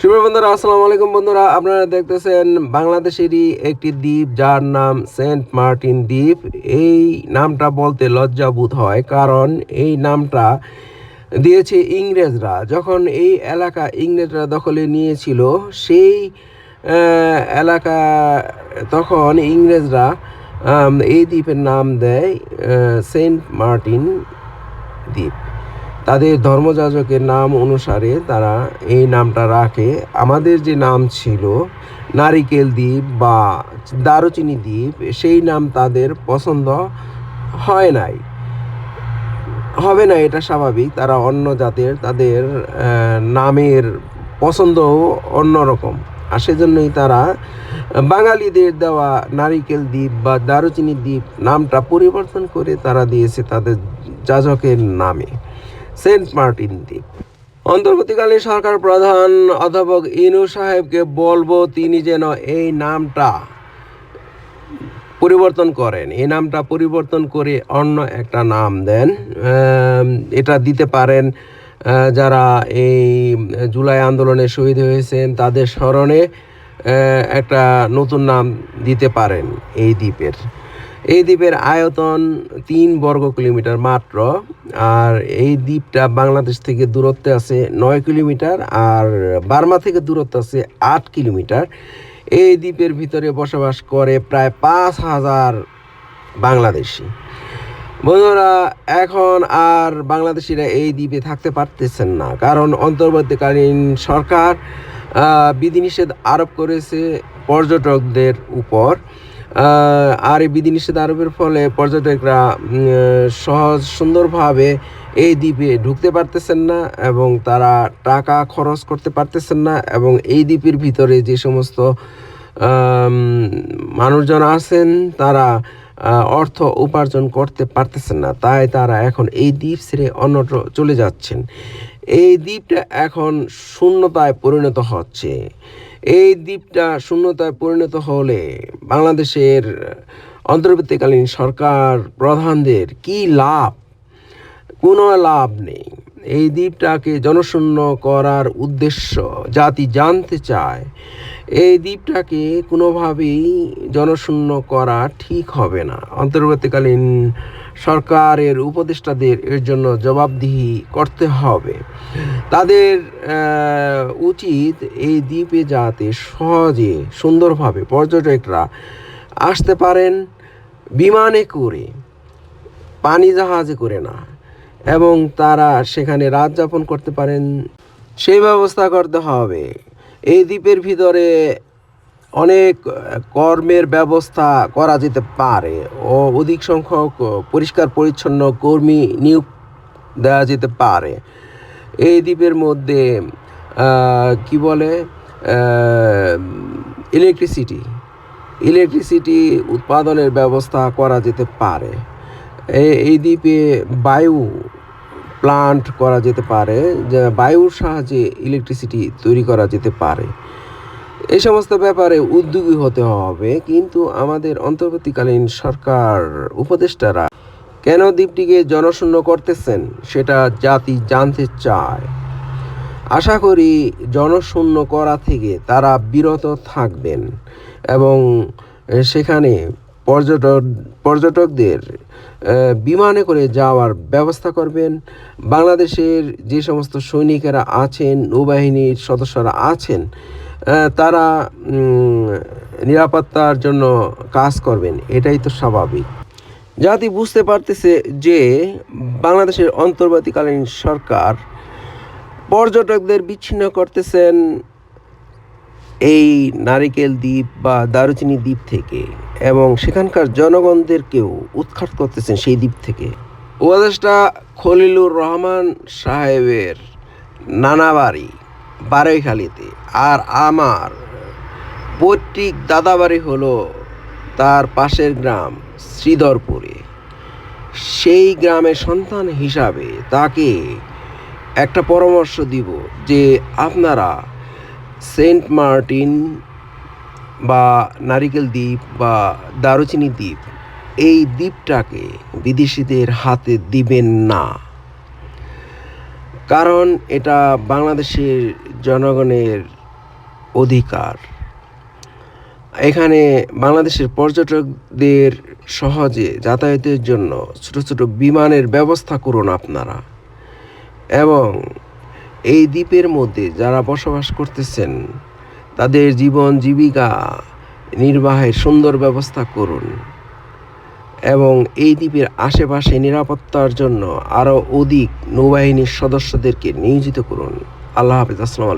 শুভ বন্ধুরা, আসসালামু আলাইকুম বন্ধুরা। আপনারা দেখতেছেন বাংলাদেশেরই একটি দ্বীপ, যার নাম সেন্ট মার্টিন দ্বীপ। এই নামটা বলতে লজ্জাবোধ হয়, কারণ এই নামটা দিয়েছে ইংরেজরা। যখন এই এলাকা ইংরেজরা দখলে নিয়েছিল, সেই এলাকা তখন ইংরেজরা এই দ্বীপের নাম দেয় সেন্ট মার্টিন দ্বীপ। তাদের ধর্মযাজকের নাম অনুসারে তারা এই নামটা রাখে। আমাদের যে নাম ছিল, নারিকেল দ্বীপ বা দারুচিনি দ্বীপ, সেই নাম তাদের পছন্দ হয় নাই। হবে না, এটা স্বাভাবিক। তারা অন্য জাতের, তাদের নামের পছন্দও অন্যরকম। আর সেজন্যই তারা বাঙালিদের দেওয়া নারিকেল দ্বীপ বা দারুচিনি দ্বীপ নামটা পরিবর্তন করে তারা দিয়েছে তাদের যাজকের নামে। সেন্ট মার্টিন দ্বীপ। অন্তর্বর্তীকালীন সরকার প্রধান অধ্যাপক ইনু সাহেবকে বলব তিনি যেন এই নামটা পরিবর্তন করেন। এই নামটা পরিবর্তন করে অন্য একটা নাম দেন। এটা দিতে পারেন যারা এই জুলাই আন্দোলনে শহীদ হয়েছেন, তাদের স্মরণে একটা নতুন নাম দিতে পারেন এই দ্বীপের। এই দ্বীপের আয়তন তিন বর্গ কিলোমিটার মাত্র, আর এই দ্বীপটা বাংলাদেশ থেকে দূরত্বে আছে নয় কিলোমিটার, আর বার্মা থেকে দূরত্ব আছে আট কিলোমিটার। এই দ্বীপের ভিতরে বসবাস করে প্রায় পাঁচ হাজার বাংলাদেশি। বন্ধুরা, এখন আর বাংলাদেশিরা এই দ্বীপে থাকতে পারতেছেন না, কারণ অন্তর্বর্তীকালীন সরকার বিধিনিষেধ আরোপ করেছে পর্যটকদের উপর। আর এই বিধিনিষেধ আরোপের ফলে পর্যটকরা সহজ সুন্দরভাবে এই দ্বীপে ঢুকতে পারতেছেন না এবং তারা টাকা খরচ করতে পারতেছেন না এবং এই দ্বীপের ভিতরে যে সমস্ত মানুষজন আছেন, তারা অর্থ উপার্জন করতে পারতেছেন না। তাই তারা এখন এই দ্বীপ ছেড়ে অন্যত্র চলে যাচ্ছেন। এই দ্বীপটা এখন শূন্যতায় পরিণত হচ্ছে। এই দ্বীপটা শূন্যতায় পরিণত হলে বাংলাদেশের অন্তর্বর্তীকালীন সরকার প্রধানদের কি লাভ? কোনো লাভ নেই। এই দ্বীপটাকে জনশূন্য করার উদ্দেশ্য জাতি জানতে চায়। এই দ্বীপটাকে কোনোভাবেই জনশূন্য করা ঠিক হবে না। অন্তর্বর্তীকালীন সরকারের উপদেষ্টাদের এর জন্য জবাবদিহি করতে হবে। তাদের উচিত এই দ্বীপে যাতে সহজে, সুন্দরভাবে পর্যটকরা আসতে পারেন, বিমানে করে, পানি জাহাজে করে না, এবং তারা সেখানে রাত যাপন করতে পারেন। সেই ব্যবস্থা করতে হবে। এই দ্বীপের ভিতরে অনেক কর্মের ব্যবস্থা করা যেতে পারে ও অধিক সংখ্যক পরিষ্কার পরিচ্ছন্ন কর্মী নিয়োগ দেওয়া যেতে পারে। এই দ্বীপের মধ্যে কি বলে ইলেকট্রিসিটি ইলেকট্রিসিটি উৎপাদনের ব্যবস্থা করা যেতে পারে। এই দ্বীপে বায়ু প্লান্ট করা যেতে পারে বায়ুর সাহায্যে ইলেকট্রিসিটি তৈরি করা যেতে পারে। এই সমস্ত ব্যাপারে উদ্যোগী হতে হবে, কিন্তু আমাদের অন্তর্বর্তীকালীন সরকার উপদেষ্টারা কেন দ্বীপটিকে জনশূন্য করতেছেন সেটা জাতি জানতে চায়। আশা করি জনশূন্য করা থেকে তারা বিরত থাকবেন এবং সেখানে পর্যটক পর্যটকদের বিমানে করে যাওয়ার ব্যবস্থা করবেন। বাংলাদেশের যে সমস্ত সৈনিকেরা আছেন, নৌবাহিনীর সদস্যরা আছেন তারা নিরাপত্তার জন্য কাজ করবেন। এটাই তো স্বাভাবিক। জাতি বুঝতে পারতেছে যে বাংলাদেশের অন্তর্বর্তীকালীন সরকার পর্যটকদের বিচ্ছিন্ন করতেছেন এই নারিকেল দ্বীপ বা দারুচিনি দ্বীপ থেকে এবং সেখানকার জনগণদেরকেও উৎখাত করতেছেন সেই দ্বীপ থেকে। উপদেষ্টা খলিলুর রহমান সাহেবের নানা বাড়ি বারৈখালীতে আর আমার পৈতৃক দাদাবাড়ি হলো তার পাশের গ্রাম শ্রীধরপুরে। সেই গ্রামের সন্তান হিসাবে তাকে একটা পরামর্শ দিব যে আপনারা সেন্ট মার্টিন বা নারিকেল দ্বীপ বা দারুচিনি দ্বীপ এই দ্বীপটাকে বিদেশিদের হাতে দিবেন না। কারণ এটা বাংলাদেশের জনগণের অধিকার। এখানে বাংলাদেশের পর্যটকদের সহজে যাতায়াতের জন্য ছোট ছোট বিমানের ব্যবস্থা করুন আপনারা। এবং এই দ্বীপের মধ্যে যারা বসবাস করতেছেন, তাদের জীবন জীবিকা নির্বাহের সুন্দর ব্যবস্থা করুন। এবং এই দ্বীপের আশেপাশে নিরাপত্তার জন্য আরও অধিক নৌবাহিনীর সদস্যদেরকে নিয়োজিত করুন। আল্লাহ হাফিজ, আসসালামু